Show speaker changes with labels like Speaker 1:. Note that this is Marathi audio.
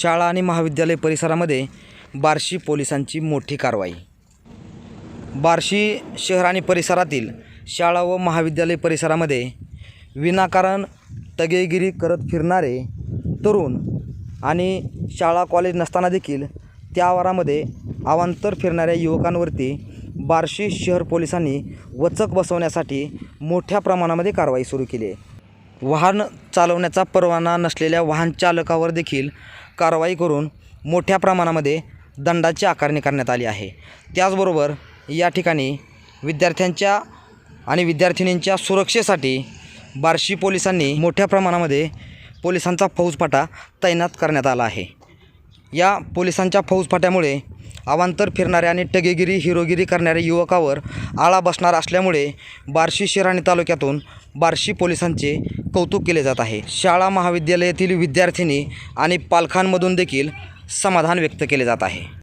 Speaker 1: शाळा आणि महाविद्यालय परिसरामध्ये बार्शी पोलिसांची मोठी कारवाई. बार्शी शहर आणि परिसरातील शाळा व महाविद्यालय परिसरामध्ये विनाकारण तगेगिरी करत फिरणारे तरुण आणि शाळा कॉलेज नसताना देखील त्या आवारामध्ये अवांतर फिरणाऱ्या युवकांवरती बार्शी शहर पोलिसांनी वचक बसवण्यासाठी मोठ्या प्रमाणामध्ये कारवाई सुरू केली आहे. वाहन चालवण्याचा परवाना नसलेल्या वाहन चालकावर देखील कारवाई करून मोठ्या प्रमाणामध्ये दंडाची आकारणी करण्यात आली आहे. त्याचबरोबर या ठिकाणी विद्यार्थ्यांच्या आणि विद्यार्थिनींच्या सुरक्षेसाठी बार्शी पोलिसांनी मोठ्या प्रमाणामध्ये पोलिसांचा फौजफाटा तैनात करण्यात आला आहे. या पोलिसांच्या फौजफाट्यामुळे अवांतर फिरणाऱ्या आणि टगेगिरी हिरोगिरी करणाऱ्या युवकावर आळा बसणार असल्यामुळे बार्शी शिराणी तालुक्यातून बार्शी पोलिसांचे कौतुक केले जात आहे. शाळा महाविद्यालयातील विद्यार्थिनी आणि पालखांमधून देखील समाधान व्यक्त केले जात आहे.